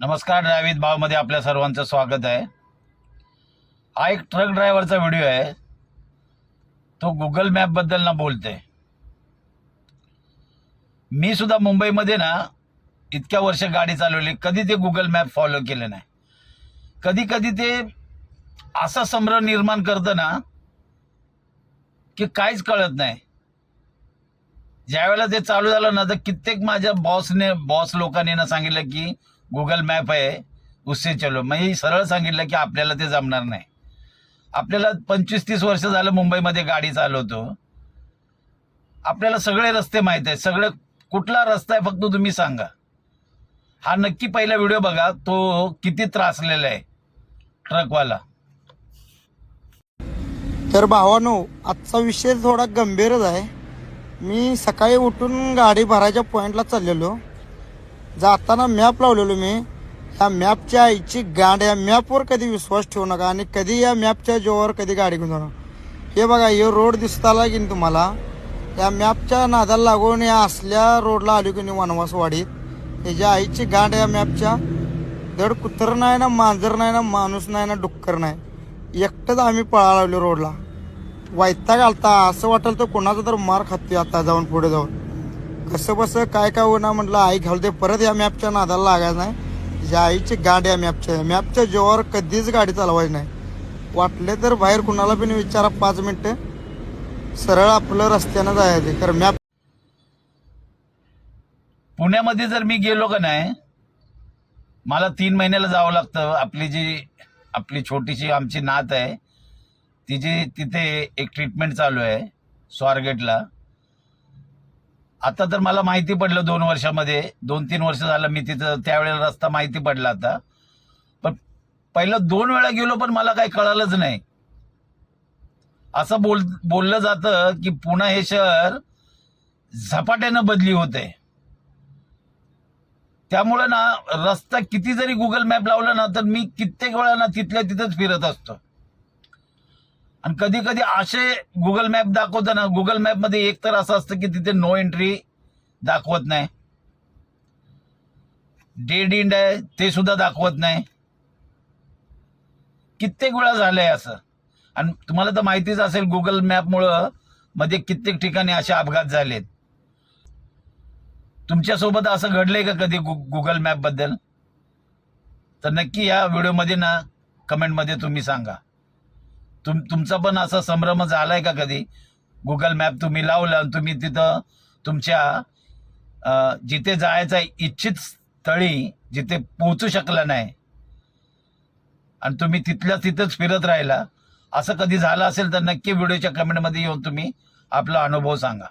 नमस्कार ड्रायवित भावमध्ये आपल्या सर्वांचं स्वागत आहे. हा एक ट्रक ड्रायव्हरचा व्हिडिओ आहे. तो गुगल मॅपबद्दल ना बोलते. मी सुद्धा मुंबईमध्ये ना इतक्या वर्ष गाडी चालवली कधी ते गुगल मॅप फॉलो केले नाही. कधी कधी ते असा संभ्रम निर्माण करतं ना की काहीच कळत नाही. ज्यावेळेला ते चालू झालं ना तर कित्येक माझ्या बॉसने बॉस लोकांनी ना सांगितलं की गुगल मॅप आहे उससे चलो. मी सरळ सांगितलं की आपल्याला ते जमणार नाही. आपल्याला पंचवीस तीस वर्ष झालं मुंबईमध्ये गाडी चालवतो. आपल्याला सगळे रस्ते माहीत आहेत. सगळं कुठला रस्ता आहे फक्त तुम्ही सांगा. हा नक्की पहिला व्हिडिओ बघा. तो किती त्रासलेला आहे. ट्रकवाला. तर भावानो आजचा विषय थोडा गंभीरच आहे. मी सकाळी उठून गाडी भरायच्या पॉईंटला चाललेलो. जाताना मॅप लावलेलो मी. या मॅपच्या आईची गाड या मॅपवर कधी विश्वास ठेवू नका आणि कधी या मॅपच्या जोवर कधी गाडी घेऊन जाऊ नका. हे बघा हे रोड दिसताला की नाही तुम्हाला? या मॅपच्या नादाला लागून या असल्या रोडला आलो की नाही वनवासवाडीत? ह्याच्या आईची गांड या मॅपच्या धड कुत्र नाही ना मांजर नाही ना माणूस नाही ना डुक्कर नाही. एकटंच आम्ही पळा लावलो रोडला वैताग आलता असं वाटलं तर कोणाचा तर मार खाते आता जाऊन पुढे जाऊन. कसं बसं काय काय होणार म्हटलं आई घालते परत या मॅपच्या नादाला लागायचं नाही. ज्या आईची गाडी या मॅपच्या मॅपच्या जोवर कधीच गाडी चालवायची नाही. वाटले तर बाहेर कुणाला पण विचारा पाच मिनटं. सरळ आपलं रस्त्यानं जायचं कारण मॅप पुण्यामध्ये जर मी गेलो का नाही मला तीन महिन्याला जावं लागतं. आपली जी आपली छोटीशी आमची नात आहे तिची तिथे एक ट्रीटमेंट चालू आहे स्वारगेटला. आता तर मला माहिती पडलं दोन वर्षामध्ये. दोन तीन वर्ष झालं मी तिथं त्यावेळेला रस्ता माहिती पडला आता. पण पहिलं दोन वेळा गेलो पण मला काही कळालंच नाही. असं बोल बोललं जातं की पुणे हे शहर झपाट्यानं बदली होते. त्यामुळे ना रस्ता किती जरी गुगल मॅप लावला ना तर मी कित्येक वेळा ना तिथल्या तिथंच फिरत असतो. आणि कधी कधी असे गुगल मॅप दाखवताना गुगल मॅपमध्ये एक तर असं असतं की तिथे नो एंट्री दाखवत नाही. डेड इंड आहे ते सुद्धा दाखवत नाही. कित्येक वेळा झालंय असं. आणि तुम्हाला तर माहितीच असेल गुगल मॅपमुळं मध्ये कित्येक ठिकाणी असे अपघात झालेत. तुमच्यासोबत असं घडलंय का कधी गु गुगल मॅपबद्दल? तर नक्की या व्हिडिओमध्ये ना कमेंटमध्ये तुम्ही सांगा. तुम तुमचा पण असा संभ्रम झालाय का कधी? गुगल मॅप तुम्ही लावला आणि तुम्ही तिथं तुमच्या जिथे जायचा इच्छित स्थळी जिथे पोहोचू शकला नाही. आणि तुम्ही तिथल्या तिथंच फिरत राहिला. असं कधी झालं असेल तर नक्की व्हिडिओच्या कमेंटमध्ये येऊन तुम्ही आपला अनुभव सांगा.